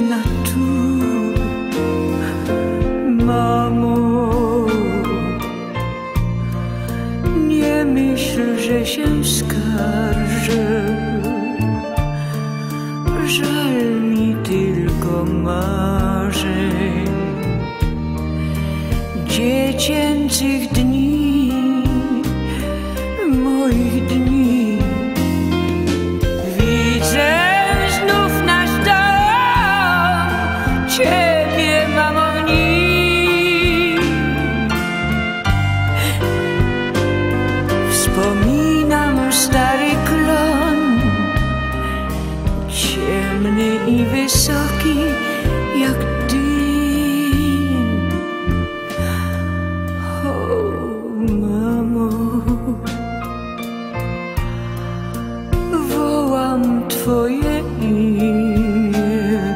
nie zna tu. Mamo, nie myśl, że się skarżę. Żal mi tylko marzeń dziecięcych dni, Wspominam stary klon, ciemny i wysoki jak dym. O, mamo, wołam Twoje imię.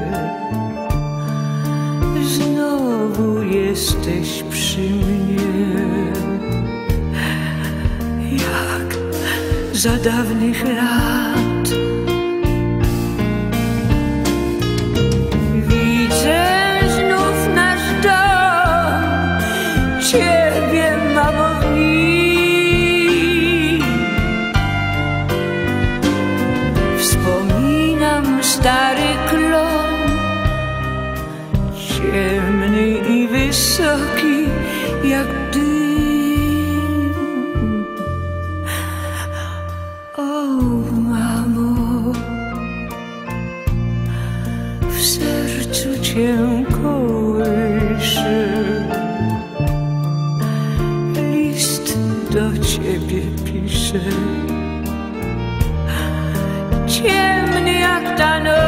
Znowu jesteś jak za dawnych lat. Sercu cię kołyszę. List do ciebie piszę. Ciemny jak ta noc,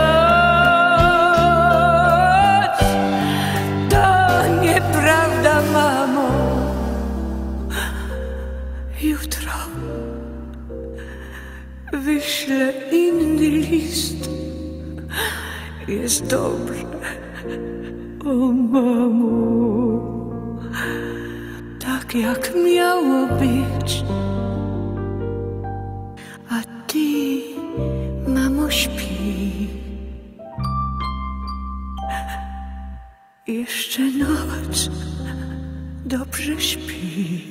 to nieprawda, mamo. Jutro wyślę inny list. Jest dobrze, o mamo, tak jak miało być. A ty, mamo, śpi. Jeszcze noc, dobrze śpi.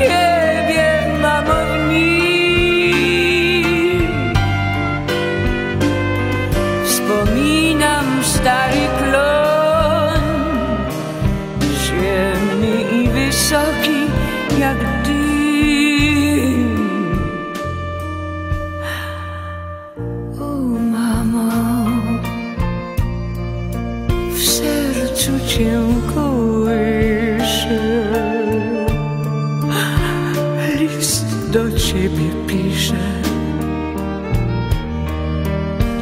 Ciebie, mamo, w nim. Wspominam stary klon, ciemny i wysoki jak dym. O, mamo, w sercu cię kołyszę. Ciebie piszę.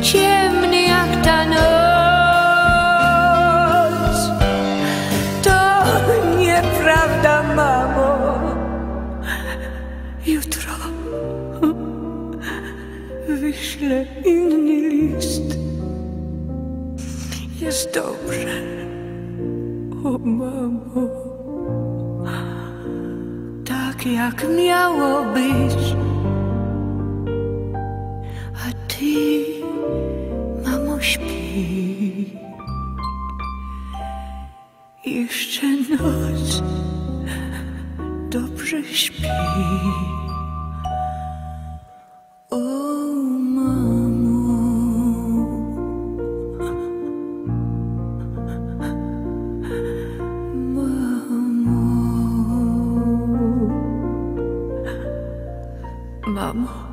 Ciemny jak ta noc, to nieprawda, mamo. Jutro wyślę inny list. Jest dobrze, o mamo, tak jak miało być. A ty, mamo, śpi. Jeszcze noc dobrze śpi. Mom.